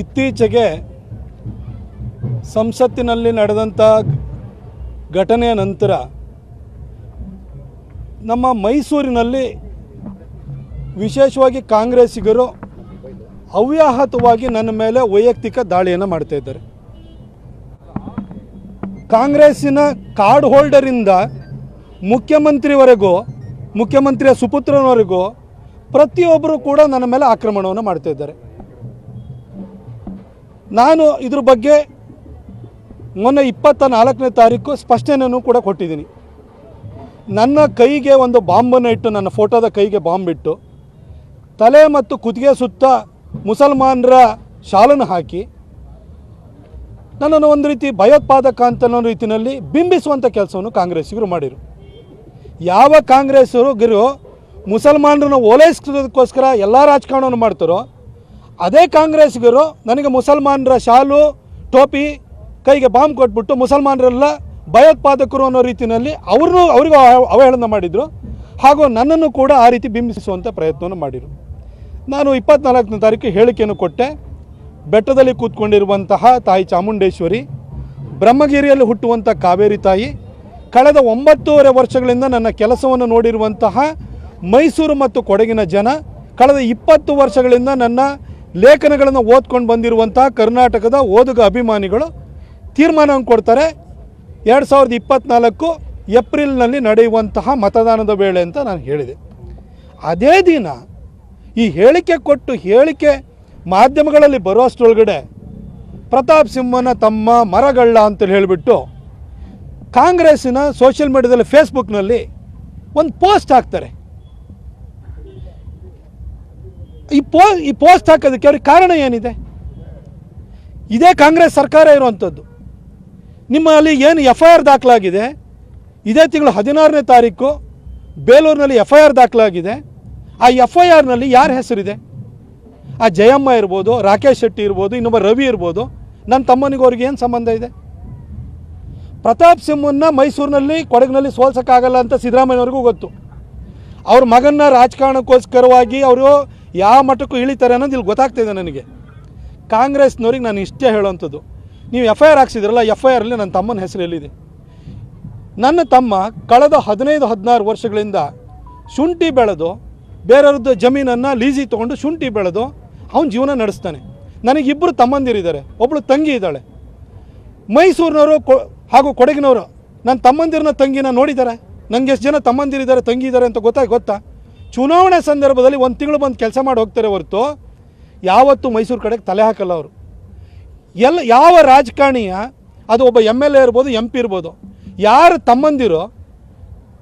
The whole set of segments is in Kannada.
ಇತ್ತೀಚೆಗೆ ಸಂಸತ್ತಿನಲ್ಲಿ ನಡೆದಂಥ ಘಟನೆಯ ನಂತರ ನಮ್ಮ ಮೈಸೂರಿನಲ್ಲಿ ವಿಶೇಷವಾಗಿ ಕಾಂಗ್ರೆಸ್ಸಿಗರು ಅವ್ಯಾಹತವಾಗಿ ನನ್ನ ಮೇಲೆ ವೈಯಕ್ತಿಕ ದಾಳಿಯನ್ನು ಮಾಡ್ತಾ ಇದ್ದಾರೆ. ಕಾಂಗ್ರೆಸ್ಸಿನ ಕಾರ್ಡ್ ಹೋಲ್ಡರಿಂದ ಮುಖ್ಯಮಂತ್ರಿವರೆಗೂ, ಮುಖ್ಯಮಂತ್ರಿಯ ಸುಪುತ್ರನವರೆಗೂ ಪ್ರತಿಯೊಬ್ಬರು ಕೂಡ ನನ್ನ ಮೇಲೆ ಆಕ್ರಮಣವನ್ನು ಮಾಡ್ತಾ ಇದ್ದಾರೆ. ನಾನು ಇದ್ರ ಬಗ್ಗೆ ಮೊನ್ನೆ ಇಪ್ಪತ್ತ ನಾಲ್ಕನೇ ತಾರೀಕು ಸ್ಪಷ್ಟನೆಯನ್ನು ಕೂಡ ಕೊಟ್ಟಿದ್ದೀನಿ. ನನ್ನ ಕೈಗೆ ಒಂದು ಬಾಂಬನ್ನು ಇಟ್ಟು, ನನ್ನ ಫೋಟೋದ ಕೈಗೆ ಬಾಂಬ್ ಇಟ್ಟು, ತಲೆ ಮತ್ತು ಕುತ್ತಿಗೆ ಸುತ್ತ ಮುಸಲ್ಮಾನರ ಶಾಲನ್ನು ಹಾಕಿ, ನನ್ನನ್ನು ಒಂದು ರೀತಿ ಭಯೋತ್ಪಾದಕ ಅಂತ ರೀತಿಯಲ್ಲಿ ಬಿಂಬಿಸುವಂಥ ಕೆಲಸವನ್ನು ಕಾಂಗ್ರೆಸ್ಸಿಗರು ಮಾಡಿರು. ಯಾವ ಕಾಂಗ್ರೆಸ್ಸಿಗರು ಮುಸಲ್ಮಾನರನ್ನು ಓಲೈಸೋದಕ್ಕೋಸ್ಕರ ಎಲ್ಲ ರಾಜಕಾರಣವನ್ನು ಮಾಡ್ತಾರೋ ಅದೇ ಕಾಂಗ್ರೆಸ್ಗರು ನನಗೆ ಮುಸಲ್ಮಾನರ ಶಾಲು, ಟೋಪಿ, ಕೈಗೆ ಬಾಂಬ್ ಕೊಟ್ಬಿಟ್ಟು ಮುಸಲ್ಮಾನರೆಲ್ಲ ಭಯೋತ್ಪಾದಕರು ಅನ್ನೋ ರೀತಿಯಲ್ಲಿ ಅವ್ರನ್ನೂ ಅವ್ರಿಗೂ ಅವ- ಅವಹೇಳನ ಮಾಡಿದರು. ಹಾಗೂ ನನ್ನನ್ನು ಕೂಡ ಆ ರೀತಿ ಬಿಂಬಿಸುವಂಥ ಪ್ರಯತ್ನವನ್ನು ಮಾಡಿದರು. ನಾನು ಇಪ್ಪತ್ನಾಲ್ಕನೇ ತಾರೀಕು ಹೇಳಿಕೆಯನ್ನು ಕೊಟ್ಟೆ. ಬೆಟ್ಟದಲ್ಲಿ ಕೂತ್ಕೊಂಡಿರುವಂತಹ ತಾಯಿ ಚಾಮುಂಡೇಶ್ವರಿ, ಬ್ರಹ್ಮಗಿರಿಯಲ್ಲಿ ಹುಟ್ಟುವಂಥ ಕಾವೇರಿ ತಾಯಿ, ಕಳೆದ ಒಂಬತ್ತೂವರೆ ವರ್ಷಗಳಿಂದ ನನ್ನ ಕೆಲಸವನ್ನು ನೋಡಿರುವಂತಹ ಮೈಸೂರು ಮತ್ತು ಕೊಡಗಿನ ಜನ, ಕಳೆದ ಇಪ್ಪತ್ತು ವರ್ಷಗಳಿಂದ ನನ್ನ ಲೇಖನಗಳನ್ನು ಓದ್ಕೊಂಡು ಬಂದಿರುವಂಥ ಕರ್ನಾಟಕದ ಓದುಗ ಅಭಿಮಾನಿಗಳು ತೀರ್ಮಾನವನ್ನು ಕೊಡ್ತಾರೆ. ಎರಡು ಸಾವಿರದ ಇಪ್ಪತ್ತ್ನಾಲ್ಕು ಏಪ್ರಿಲ್ನಲ್ಲಿ ನಡೆಯುವಂತಹ ಮತದಾನದ ವೇಳೆ ಅಂತ ನಾನು ಹೇಳಿದೆ. ಅದೇ ದಿನ ಈ ಹೇಳಿಕೆ ಕೊಟ್ಟು ಹೇಳಿಕೆ ಮಾಧ್ಯಮಗಳಲ್ಲಿ ಬರುವಷ್ಟರೊಳಗಡೆ ಪ್ರತಾಪ್ ಸಿಂಹನ ತಮ್ಮ ಮರಗಳ್ಳ ಅಂತೇಳಿ ಹೇಳಿಬಿಟ್ಟು ಕಾಂಗ್ರೆಸ್ಸಿನ ಸೋಷಿಯಲ್ ಮೀಡಿಯಾದಲ್ಲಿ ಫೇಸ್ಬುಕ್ನಲ್ಲಿ ಒಂದು ಪೋಸ್ಟ್ ಹಾಕ್ತಾರೆ. ಈ ಪೋ, ಈ ಪೋಸ್ಟ್ ಹಾಕೋದಕ್ಕೆ ಅವ್ರಿಗೆ ಕಾರಣ ಏನಿದೆ? ಇದೇ ಕಾಂಗ್ರೆಸ್ ಸರ್ಕಾರ ಇರುವಂಥದ್ದು. ನಿಮ್ಮಲ್ಲಿ ಏನು ಎಫ್ ಐ ಆರ್ ದಾಖಲಾಗಿದೆ? ಇದೇ ತಿಂಗಳು ಹದಿನಾರನೇ ತಾರೀಕು ಬೇಲೂರಿನಲ್ಲಿ ಎಫ್ ಐ ಆರ್ ದಾಖಲಾಗಿದೆ. ಆ ಎಫ್ ಐ ಆರ್ನಲ್ಲಿ ಯಾರ ಹೆಸರಿದೆ? ಆ ಜಯಮ್ಮ ಇರ್ಬೋದು, ರಾಕೇಶ್ ಶೆಟ್ಟಿ ಇರ್ಬೋದು, ಇನ್ನೊಬ್ಬ ರವಿ ಇರ್ಬೋದು. ನನ್ನ ತಮ್ಮನಿಗೆ ಅವ್ರಿಗೆ ಏನು ಸಂಬಂಧ ಇದೆ? ಪ್ರತಾಪ್ ಸಿಂಹನ್ನ ಮೈಸೂರಿನಲ್ಲಿ, ಕೊಡಗಿನಲ್ಲಿ ಸೋಲ್ಸೋಕ್ಕಾಗಲ್ಲ ಅಂತ ಸಿದ್ದರಾಮಯ್ಯವ್ರಿಗೂ ಗೊತ್ತು. ಅವ್ರ ಮಗನ್ನ ರಾಜಕಾರಣಕ್ಕೋಸ್ಕರವಾಗಿ ಅವರು ಯಾವ ಮಟ್ಟಕ್ಕೂ ಇಳಿತಾರೆ ಅನ್ನೋದು ಇಲ್ಲಿ ಗೊತ್ತಾಗ್ತಿದೆ ನನಗೆ. ಕಾಂಗ್ರೆಸ್ನವ್ರಿಗೆ ನಾನು ಇಷ್ಟೇ ಹೇಳೋವಂಥದ್ದು ನೀವು ಎಫ್ ಐ ಆರ್ ಹಾಕ್ಸಿದ್ರಲ್ಲ ಎಫ್ ಐ ಆರಲ್ಲಿ ನನ್ನ ತಮ್ಮನ ಹೆಸರು ಎಲ್ಲಿದೆ? ನನ್ನ ತಮ್ಮ ಕಳೆದ ಹದಿನೈದು, ಹದಿನಾರು ವರ್ಷಗಳಿಂದ ಶುಂಠಿ ಬೆಳೆದು, ಬೇರೆಯವ್ರದ್ದು ಜಮೀನನ್ನು ಲೀಸಿ ತೊಗೊಂಡು ಶುಂಠಿ ಬೆಳೆದು ಅವನ ಜೀವನ ನಡೆಸ್ತಾನೆ. ನನಗಿಬ್ಬರು ತಮ್ಮಂದಿರಿದ್ದಾರೆ. ಒಬ್ಬಳು ತಂಗಿ ಇದ್ದಾಳೆ. ಮೈಸೂರಿನವರು ಕೊ, ಹಾಗೂ ಕೊಡಗಿನವರು, ನನ್ನ ತಮ್ಮಂದಿರನ್ನ ತಂಗಿನ ನೋಡಿದ್ದಾರೆ ನನಗೆ ಎಷ್ಟು ಜನ ತಮ್ಮಂದಿರಿದ್ದಾರೆ, ತಂಗಿ ಇದ್ದಾರೆ ಅಂತ ಗೊತ್ತಾ ಗೊತ್ತಾ? ಚುನಾವಣೆ ಸಂದರ್ಭದಲ್ಲಿ ಒಂದು ತಿಂಗಳು ಬಂದು ಕೆಲಸ ಮಾಡಿ ಹೋಗ್ತಾರೆ ಹೊರತು ಯಾವತ್ತೂ ಮೈಸೂರು ಕಡೆಗೆ ತಲೆ ಹಾಕಲ್ಲ ಅವರು. ಎಲ್ಲ ಯಾವ ರಾಜಕಾರಣಿಯ, ಅದು ಒಬ್ಬ ಎಂ ಎಲ್ ಎ ಇರ್ಬೋದು, ಎಂ ಪಿ ಇರ್ಬೋದು, ಯಾರು ತಮ್ಮಂದಿರು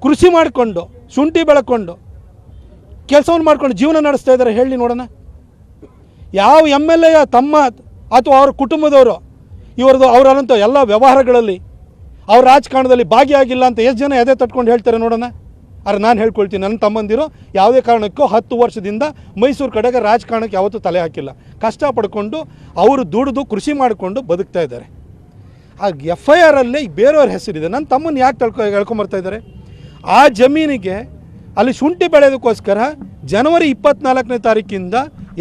ಕೃಷಿ ಮಾಡಿಕೊಂಡು, ಶುಂಠಿ ಬೆಳ್ಕೊಂಡು ಕೆಲಸವನ್ನು ಮಾಡ್ಕೊಂಡು ಜೀವನ ನಡೆಸ್ತಾ ಇದ್ದಾರೆ ಹೇಳಿ ನೋಡೋಣ. ಯಾವ ಎಂ ಎಲ್ ಎ ತಮ್ಮ ಅಥವಾ ಅವ್ರ ಕುಟುಂಬದವರು, ಇವ್ರದ್ದು ಅವರಂಥ ಎಲ್ಲ ವ್ಯವಹಾರಗಳಲ್ಲಿ ಅವ್ರ ರಾಜಕಾರಣದಲ್ಲಿ ಭಾಗಿಯಾಗಿಲ್ಲ ಅಂತ ಎಷ್ಟು ಜನ ಎದೆ ತಟ್ಕೊಂಡು ಹೇಳ್ತಾರೆ ನೋಡೋಣ. ಆದ್ರೆ ನಾನು ಹೇಳ್ಕೊಳ್ತೀನಿ ನನ್ನ ತಮ್ಮಂದಿರು ಯಾವುದೇ ಕಾರಣಕ್ಕೂ ಹತ್ತು ವರ್ಷದಿಂದ ಮೈಸೂರು ಕಡೆಗೆ ರಾಜಕಾರಣಕ್ಕೆ ಯಾವತ್ತೂ ತಲೆ ಹಾಕಿಲ್ಲ. ಕಷ್ಟ ಪಡ್ಕೊಂಡು ಅವರು ದುಡಿದು ಕೃಷಿ ಮಾಡಿಕೊಂಡು ಬದುಕ್ತಾ ಇದ್ದಾರೆ. ಆ ಎಫ್ ಐ ಆರಲ್ಲಿ ಬೇರೆಯವ್ರ ಹೆಸರಿದೆ. ನನ್ನ ತಮ್ಮನ ಯಾಕೆ ತಳ್ಕೊ ಹೇಳ್ಕೊಂಬರ್ತಾ ಇದ್ದಾರೆ? ಆ ಜಮೀನಿಗೆ ಅಲ್ಲಿ ಶುಂಠಿ ಬೆಳೆಯೋದಕ್ಕೋಸ್ಕರ ಜನವರಿ ಇಪ್ಪತ್ನಾಲ್ಕನೇ ತಾರೀಕಿಂದ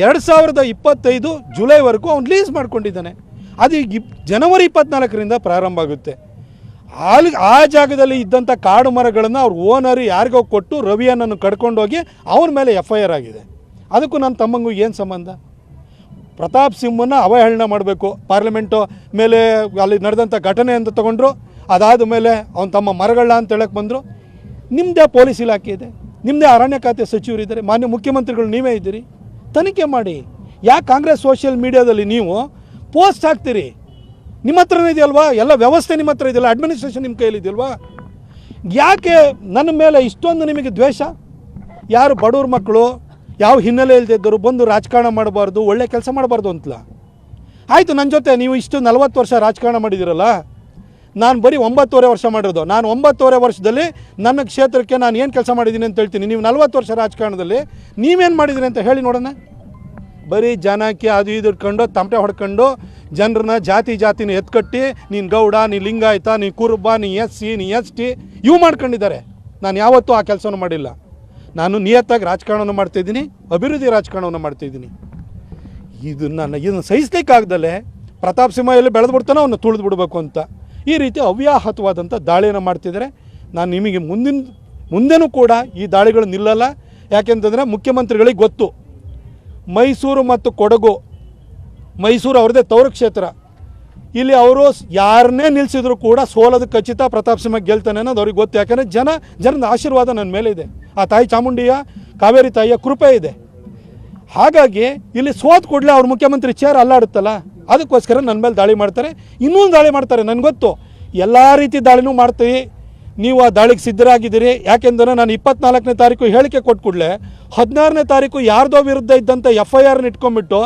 ಎರಡು ಸಾವಿರದ ಇಪ್ಪತ್ತೈದು ಜುಲೈವರೆಗೂ ಅವ್ನು ಲೀಸ್ ಮಾಡ್ಕೊಂಡಿದ್ದಾನೆ. ಅದು ಈಗ ಜನವರಿ ಇಪ್ಪತ್ನಾಲ್ಕರಿಂದ ಪ್ರಾರಂಭ ಆಗುತ್ತೆ. ಅಲ್ಲಿ ಆ ಜಾಗದಲ್ಲಿ ಇದ್ದಂಥ ಕಾಡು ಮರಗಳನ್ನು ಅವ್ರ ಓನರ್ ಯಾರಿಗೋ ಕೊಟ್ಟು ರವಿಯನ್ನನ್ನು ಕಡ್ಕೊಂಡೋಗಿ ಅವನ ಮೇಲೆ ಎಫ್ ಐ ಆರ್ ಆಗಿದೆ. ಅದಕ್ಕೂ ನನ್ನ ತಮ್ಮಂಗೂ ಏನು ಸಂಬಂಧ? ಪ್ರತಾಪ್ ಸಿಂಹನ ಅವಹೇಳನ ಮಾಡಬೇಕು. ಪಾರ್ಲಿಮೆಂಟು ಮೇಲೆ ಅಲ್ಲಿ ನಡೆದಂಥ ಘಟನೆ ಅಂತ ತಗೊಂಡ್ರು. ಅದಾದ ಮೇಲೆ ಅವನ ತಮ್ಮ ಮರಗಳ ಅಂತ ಹೇಳಕ್ಕೆ ಬಂದರು. ನಿಮ್ಮದೇ ಪೊಲೀಸ್ ಇಲಾಖೆ ಇದೆ. ನಿಮ್ಮದೇ ಅರಣ್ಯ ಖಾತೆ ಸಚಿವರಿದ್ದಾರೆ ಮಾನ್ಯ ಮುಖ್ಯಮಂತ್ರಿಗಳು ನೀವೇ ಇದ್ದೀರಿ. ತನಿಖೆ ಮಾಡಿ. ಯಾಕೆ ಕಾಂಗ್ರೆಸ್ ಸೋಷಿಯಲ್ ಮೀಡಿಯಾದಲ್ಲಿ ನೀವು ಪೋಸ್ಟ್ ಹಾಕ್ತೀರಿ? ನಿಮ್ಮ ಹತ್ರನೇ ಇದೆಯಲ್ವಾ? ಎಲ್ಲ ವ್ಯವಸ್ಥೆ ನಿಮ್ಮ ಹತ್ರ ಇದೆಯಲ್ಲ? ಅಡ್ಮಿನಿಸ್ಟ್ರೇಷನ್ ನಿಮ್ಮ ಕೈಯಲ್ಲಿ ಇದೆಯಲ್ವಾ? ಯಾಕೆ ನನ್ನ ಮೇಲೆ ಇಷ್ಟೊಂದು ನಿಮಗೆ ದ್ವೇಷ? ಯಾರು ಬಡವ್ರ ಮಕ್ಕಳು, ಯಾವ ಹಿನ್ನೆಲೆ ಇಲ್ದಿದ್ದರು ಬಂದು ರಾಜಕಾರಣ ಮಾಡಬಾರ್ದು, ಒಳ್ಳೆ ಕೆಲಸ ಮಾಡಬಾರ್ದು ಅಂತಲ್ಲ. ಆಯಿತು ನನ್ನ ಜೊತೆ ನೀವು ಇಷ್ಟು ನಲವತ್ತು ವರ್ಷ ರಾಜಕಾರಣ ಮಾಡಿದ್ದೀರಲ್ಲ? ನಾನು ಬರೀ ಒಂಬತ್ತುವರೆ ವರ್ಷ ಮಾಡಿರೋದು. ನಾನು ಒಂಬತ್ತುವರೆ ವರ್ಷದಲ್ಲಿ ನನ್ನ ಕ್ಷೇತ್ರಕ್ಕೆ ನಾನು ಏನು ಕೆಲಸ ಮಾಡಿದ್ದೀನಿ ಅಂತ ಹೇಳ್ತೀನಿ. ನೀವು ನಲವತ್ತು ವರ್ಷ ರಾಜಕಾರಣದಲ್ಲಿ ನೀವೇನು ಮಾಡಿದ್ದೀರಿ ಅಂತ ಹೇಳಿ ನೋಡೋಣ. ಬರೀ ಜನಕ್ಕೆ ಅದು ಇದು ಇಟ್ಕೊಂಡು ತಮಟೆ ಹೊಡ್ಕೊಂಡು ಜನರನ್ನ ಜಾತಿ ಜಾತಿನ ಎತ್ಕಟ್ಟಿ, ನೀನು ಗೌಡ, ನೀ ಲಿಂಗಾಯತ, ನೀ ಕುರುಬ, ನೀ ಎಸ್ ಸಿ, ನೀ ಎಸ್ ಟಿ, ಇವು ಮಾಡ್ಕೊಂಡಿದ್ದಾರೆ. ನಾನು ಯಾವತ್ತೂ ಆ ಕೆಲಸವನ್ನು ಮಾಡಿಲ್ಲ. ನಾನು ನಿಯತ್ತಾಗಿ ರಾಜಕಾರಣವನ್ನು ಮಾಡ್ತಿದ್ದೀನಿ ಅಭಿವೃದ್ಧಿ ರಾಜಕಾರಣವನ್ನು ಮಾಡ್ತಾಯಿದ್ದೀನಿ ಇದನ್ನು ಇದನ್ನು ಸಹಿಸ್ಲಿಕ್ಕಾಗ್ದಲೆ ಪ್ರತಾಪ್ ಸಿಂಹ ಎಲ್ಲಿ ಬೆಳೆದು ಬಿಡ್ತಾನೋ ಅವನ್ನ ತುಳಿದು ಬಿಡಬೇಕು ಅಂತ. ಈ ರೀತಿ ಅವ್ಯಾಹತವಾದಂಥ ದಾಳಿಯನ್ನು ಮಾಡ್ತಿದ್ದಾರೆ. ನಾನು ನಿಮಗೆ ಮುಂದಿನ ಮುಂದೆನೂ ಕೂಡ ಈ ದಾಳಿಗಳು ನಿಲ್ಲಲ್ಲ. ಯಾಕೆಂತಂದರೆ ಮುಖ್ಯಮಂತ್ರಿಗಳಿಗೆ ಗೊತ್ತು. ಮೈಸೂರು ಮತ್ತು ಕೊಡಗು, ಮೈಸೂರು ಅವ್ರದ್ದೇ ತವರು ಕ್ಷೇತ್ರ. ಇಲ್ಲಿ ಅವರು ಯಾರನ್ನೇ ನಿಲ್ಲಿಸಿದ್ರು ಕೂಡ ಸೋಲದ ಖಚಿತ ಪ್ರತಾಪ್ ಸಿಂಹ ಗೆಲ್ತಾನೆ ಅನ್ನೋದು ಅವ್ರಿಗೆ ಗೊತ್ತು. ಯಾಕಂದರೆ ಜನ, ಜನದ ಆಶೀರ್ವಾದ ನನ್ನ ಮೇಲೆ ಇದೆ. ಆ ತಾಯಿ ಚಾಮುಂಡಿಯ, ಕಾವೇರಿ ತಾಯಿಯ ಕೃಪೆ ಇದೆ. ಹಾಗಾಗಿ ಇಲ್ಲಿ ಸೋತ್ ಕೂಡಲೇ ಅವ್ರ ಮುಖ್ಯಮಂತ್ರಿ ಚೇರ್ ಅಲ್ಲಾಡುತ್ತಲ್ಲ, ಅದಕ್ಕೋಸ್ಕರ ನನ್ನ ಮೇಲೆ ದಾಳಿ ಮಾಡ್ತಾರೆ. ಇನ್ನೊಂದು ದಾಳಿ ಮಾಡ್ತಾರೆ, ನನಗೆ ಗೊತ್ತು. ಎಲ್ಲ ರೀತಿ ದಾಳಿನೂ ಮಾಡ್ತೀವಿ. ನೀವು ಆ ದಾಳಿಗೆ ಸಿದ್ಧರಾಗಿದ್ದೀರಿ. ಯಾಕೆಂದರೆ ನಾನು ಇಪ್ಪತ್ನಾಲ್ಕನೇ ತಾರೀಕು ಹೇಳಿಕೆ ಕೊಟ್ಟು ಕೂಡಲೇ ಹದಿನಾರನೇ ತಾರೀಕು ಯಾರ್ದೋ ವಿರುದ್ಧ ಇದ್ದಂಥ ಎಫ್ ಐ ಆರ್ನ ಇಟ್ಕೊಂಡ್ಬಿಟ್ಟು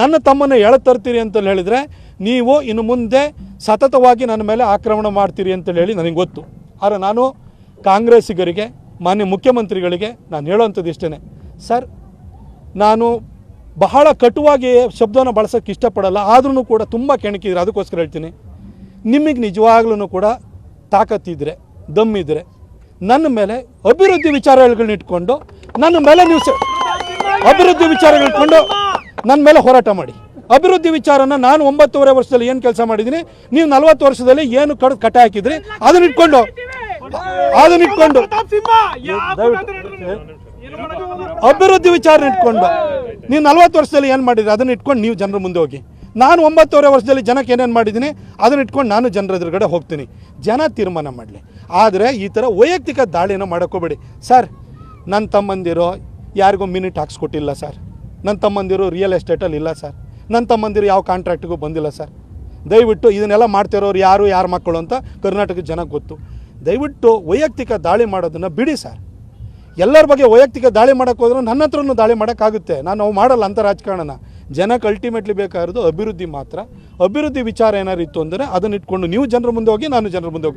ನನ್ನ ತಮ್ಮನ್ನು ಎಳೆ ತರ್ತೀರಿ ಅಂತೇಳಿ ಹೇಳಿದರೆ ನೀವು ಇನ್ನು ಮುಂದೆ ಸತತವಾಗಿ ನನ್ನ ಮೇಲೆ ಆಕ್ರಮಣ ಮಾಡ್ತೀರಿ ಅಂತೇಳಿ ಹೇಳಿ ನನಗೆ ಗೊತ್ತು. ಆದರೆ ನಾನು ಕಾಂಗ್ರೆಸ್ಸಿಗರಿಗೆ, ಮಾನ್ಯ ಮುಖ್ಯಮಂತ್ರಿಗಳಿಗೆ ನಾನು ಹೇಳೋವಂಥದ್ದು ಇಷ್ಟೇ ಸರ್, ನಾನು ಬಹಳ ಕಟುವಾಗಿ ಶಬ್ದವನ್ನು ಬಳಸೋಕ್ಕೆ ಇಷ್ಟಪಡಲ್ಲ. ಆದ್ರೂ ಕೂಡ ತುಂಬ ಕೆಣಕಿದ್ರೆ ಅದಕ್ಕೋಸ್ಕರ ಹೇಳ್ತೀನಿ. ನಿಮಗೆ ನಿಜವಾಗ್ಲೂ ಕೂಡ ತಾಕತ್ತಿದ್ರೆ ದಮ್ಮಿದ್ರೆ ನನ್ನ ಮೇಲೆ ಅಭಿವೃದ್ಧಿ ವಿಚಾರಗಳನ್ನ ಇಟ್ಕೊಂಡು ನನ್ನ ಮೇಲೆ ನೀವು ಅಭಿವೃದ್ಧಿ ವಿಚಾರಗಳಿಟ್ಕೊಂಡು ನನ್ನ ಮೇಲೆ ಹೋರಾಟ ಮಾಡಿ. ಅಭಿವೃದ್ಧಿ ವಿಚಾರನ ನಾನು ಒಂಬತ್ತುವರೆ ವರ್ಷದಲ್ಲಿ ಏನು ಕೆಲಸ ಮಾಡಿದ್ದೀನಿ, ನೀವು ನಲವತ್ತು ವರ್ಷದಲ್ಲಿ ಏನು ಕಡ್ ಕಟ್ಟ ಹಾಕಿದ್ರಿ, ಅದನ್ನ ಇಟ್ಕೊಂಡು. ಅದನ್ನ ಇಟ್ಕೊಂಡು. ಅಭಿವೃದ್ಧಿ ವಿಚಾರ ಇಟ್ಕೊಂಡು. ನೀವು ನಲ್ವತ್ತು ವರ್ಷದಲ್ಲಿ ಏನು ಮಾಡಿದ್ರಿ, ಅದನ್ನ ಇಟ್ಕೊಂಡು ನೀವು ಜನರ ಮುಂದೆ ಹೋಗಿ. ನಾನು ಒಂಬತ್ತೂವರೆ ವರ್ಷದಲ್ಲಿ ಜನಕ್ಕೆ ಏನೇನು ಮಾಡಿದ್ದೀನಿ, ಅದನ್ನ ಇಟ್ಕೊಂಡು ನಾನು ಜನರ ಎದುರುಗಡೆ ಹೋಗ್ತೀನಿ. ಜನ ತೀರ್ಮಾನ ಮಾಡಲಿ. ಆದರೆ ಈ ಥರ ವೈಯಕ್ತಿಕ ದಾಳಿನ ಮಾಡೋಕ್ಕೋಬೇಡಿ ಸರ್ ನನ್ನ ತಮ್ಮಂದಿರೋ ಯಾರಿಗೂ ಮಿನಿಟ್ ಹಾಕ್ಸ್ಕೊಟ್ಟಿಲ್ಲ ಸರ್. ನನ್ನ ತಮ್ಮಂದಿರು ರಿಯಲ್ ಎಸ್ಟೇಟಲ್ಲಿ ಇಲ್ಲ ಸರ್. ನನ್ನ ತಮ್ಮಂದಿರು ಯಾವ ಕಾಂಟ್ರಾಕ್ಟಿಗೂ ಬಂದಿಲ್ಲ ಸರ್. ದಯವಿಟ್ಟು ಇದನ್ನೆಲ್ಲ ಮಾಡ್ತಿರೋರು ಯಾರು ಯಾರು ಮಕ್ಕಳು ಅಂತ ಕರ್ನಾಟಕದ ಜನಕ್ಕೆ ಗೊತ್ತು. ದಯವಿಟ್ಟು ವೈಯಕ್ತಿಕ ದಾಳಿ ಮಾಡೋದನ್ನು ಬಿಡಿ ಸರ್. ಎಲ್ಲರ ಬಗ್ಗೆ ವೈಯಕ್ತಿಕ ದಾಳಿ ಮಾಡೋಕ್ಕೆ ಹೋದ್ರೆ ನನ್ನ ಹತ್ರನೂ ದಾಳಿ ಮಾಡೋಕ್ಕಾಗುತ್ತೆ. ನಾನು ಅವು ಮಾಡಲ್ಲ ಅಂತ ರಾಜಕಾರಣನ. ಜನಕ್ಕೆ ಅಲ್ಟಿಮೇಟ್ಲಿ ಬೇಕಾಗಿರೋದು ಅಭಿವೃದ್ಧಿ ಮಾತ್ರ. ಅಭಿವೃದ್ಧಿ ವಿಚಾರ ಏನಾರು ಇತ್ತು ಅಂದರೆ ಅದನ್ನ ಇಟ್ಕೊಂಡು ನೀವು ಜನರ ಮುಂದೆ ಹೋಗಿ ನಾನು ಜನರ ಮುಂದೆ ಹೋಗಿ